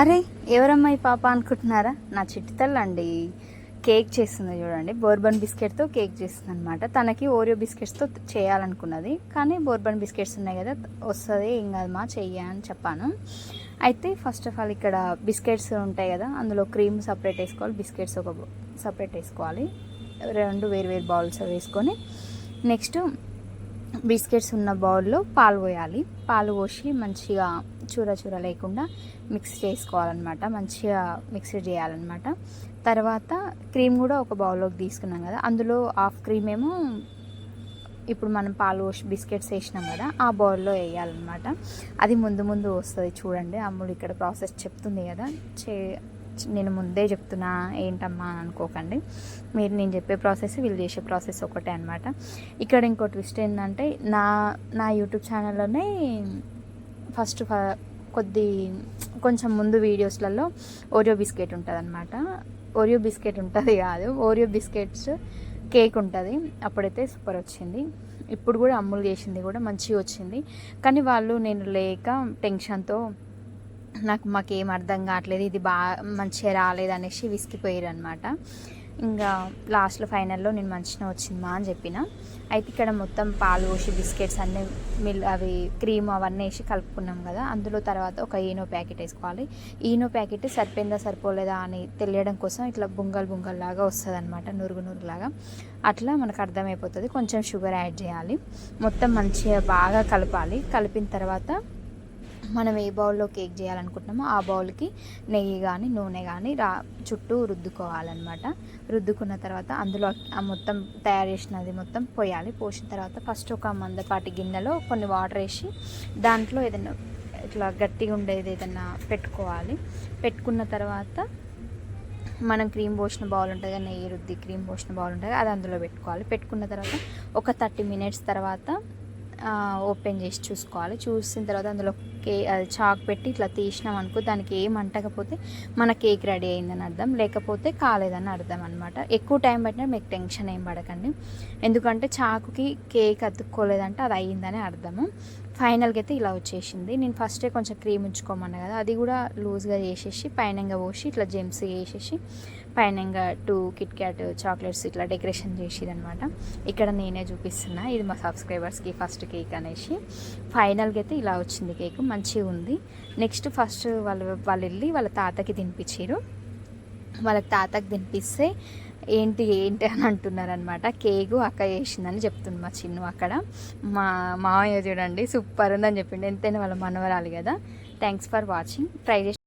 అరే ఎవరమ్మా ఈ పాప అనుకుంటున్నారా? నా చిట్టి తల్లండి. కేక్ చేస్తుంది చూడండి. బోర్బన్ బిస్కెట్తో కేక్ చేస్తుంది అనమాట తనకి ఓరియో బిస్కెట్స్తో చేయాలనుకున్నది. కానీ బోర్బన్ బిస్కెట్స్ ఉన్నాయి కదా వస్తుంది ఏం కాదు మా చెయ్యి అని చెప్పాను. అయితే ఫస్ట్ ఆఫ్ ఆల్ ఇక్కడ బిస్కెట్స్ ఉంటాయి కదా అందులో క్రీమ్ సపరేట్ వేసుకోవాలి బిస్కెట్స్ ఒక సపరేట్ వేసుకోవాలి. రెండు వేరు వేరు బౌల్స్ వేసుకొని నెక్స్ట్ బిస్కెట్స్ ఉన్న బౌల్లో పాలు పోయాలి. పాలు పోసి మంచిగా చూర చూర లేకుండా మిక్స్ చేసుకోవాలన్నమాట. మంచిగా మిక్స్ చేయాలన్నమాట. తర్వాత క్రీమ్ కూడా ఒక బౌల్లోకి తీసుకున్నాం కదా. అందులో హాఫ్ క్రీమ్ ఏమో ఇప్పుడు మనం పాలు పోసి బిస్కెట్స్ వేసినాం కదా ఆ బౌల్లో వేయాలన్నమాట. అది ముందు ముందు వస్తుంది చూడండి. అమ్ముడు ఇక్కడ ప్రాసెస్ చెప్తుంది కదా. చే నేను ముందే చెప్తున్నా ఏంటమ్మా అని అనుకోకండి. మీరు నేను చెప్పే ప్రాసెస్ వీళ్ళు చేసే ప్రాసెస్ ఒకటే అనమాట ఇక్కడ ఇంకో ట్విస్ట్ ఏంటంటే నా నా యూట్యూబ్ ఛానల్లోనే ఫస్ట్ ఫ- కొద్ది కొంచెం ముందు వీడియోస్లలో ఓరియో బిస్కెట్ ఉంటుంది అనమాట ఓరియో బిస్కెట్ ఉంటుంది కాదు ఓరియో బిస్కెట్స్ కేక్ ఉంటుంది. అప్పుడైతే సూపర్ వచ్చింది. ఇప్పుడు కూడా అమ్ములు చేసింది కూడా మంచిగా వచ్చింది. కానీ వాళ్ళు నేను లేక టెన్షన్తో నాకు మాకేం అర్థం కావట్లేదు ఇది బాగా మంచిగా రాలేదు అనేసి విసిగిపోయారు అనమాట ఇంకా లాస్ట్లో ఫైనల్లో నేను మంచిగా వచ్చిందమ్మా అని చెప్పిన. అయితే ఇక్కడ మొత్తం పాలు పోసి బిస్కెట్స్ అన్నీ మిల్ అవి క్రీమ్ అవన్నీ వేసి కలుపుకున్నాం కదా అందులో తర్వాత ఒక ఈనో ప్యాకెట్ వేసుకోవాలి. ఈనో ప్యాకెట్ సరిపోయిందా సరిపోలేదా అని తెలియడం కోసం ఇట్లా బుంగల్ బుంగల్ లాగా వస్తుంది అనమాట నురుగు నురుగులాగా. అట్లా మనకు అర్థమైపోతుంది కొంచెం షుగర్ యాడ్ చేయాలి. మొత్తం మంచిగా బాగా కలపాలి. కలిపిన తర్వాత మనం ఏ బౌల్లో కేక్ చేయాలనుకుంటున్నామో ఆ బౌల్కి నెయ్యి కానీ నూనె కానీ రా చుట్టూ రుద్దుకోవాలన్నమాట. రుద్దుకున్న తర్వాత అందులో మొత్తం తయారు చేసినది మొత్తం పోయాలి. పోసిన తర్వాత ఫస్ట్ ఒక మందపాటి గిన్నెలో కొన్ని వాటర్ వేసి దాంట్లో ఏదైనా ఇట్లా గట్టిగా ఉండేది ఏదైనా పెట్టుకోవాలి. పెట్టుకున్న తర్వాత మనం క్రీమ్ పోసిన బౌల్ ఉంటుంది కదా నెయ్యి రుద్ది క్రీమ్ పోసిన బౌల్ ఉంటుంది అది అందులో పెట్టుకోవాలి. పెట్టుకున్న తర్వాత ఒక థర్టీ మినిట్స్ తర్వాత ఓపెన్ చేసి చూసుకోవాలి. చూసిన తర్వాత అందులో కే చాక్ పెట్టి ఇట్లా తీసినాం అనుకో దానికి ఏం అంటకపోతే మన కేక్ రెడీ అయిందని అర్థం. లేకపోతే కాలేదని అర్థం అనమాట ఎక్కువ టైం పట్టినా మీకు టెన్షన్ ఏం పడకండి. ఎందుకంటే చాకుకి కేక్ అతుక్కోలేదంటే అది అయ్యిందని అర్థము. ఫైనల్గా అయితే ఇలా వచ్చేసింది. నేను ఫస్టే కొంచెం క్రీమ్ ఉంచుకోమన్నా కదా అది కూడా లూజ్గా చేసేసి పైనంగా పోసి ఇట్లా జెమ్స్ వేసేసి పైనంగా టూ కిట్ క్యాట్ చాక్లెట్స్ ఇట్లా డెకరేషన్ చేసేది అనమాట ఇక్కడ నేనే చూపిస్తున్నా ఇది మా సబ్స్క్రైబర్స్కి ఫస్ట్ కేక్ అనేసి. ఫైనల్గా అయితే ఇలా వచ్చింది కేక్ మంచిగా ఉంది. నెక్స్ట్ ఫస్ట్ వాళ్ళు వాళ్ళు వెళ్ళి వాళ్ళ తాతకి తినిపించారు వాళ్ళ తాతకి తినిపిస్తే ఏంటి ఏంటి అని అంటున్నారు అనమాట కేకు అక్క చేసిందని చెప్తుంది మా చిన్ను అక్కడ. మా మామయ్య చూడండి సూపర్ ఉందని చెప్పిండు. ఎంతైనా వాళ్ళ మనవరాలు కదా. థ్యాంక్స్ ఫర్ వాచింగ్ ట్రై చేసి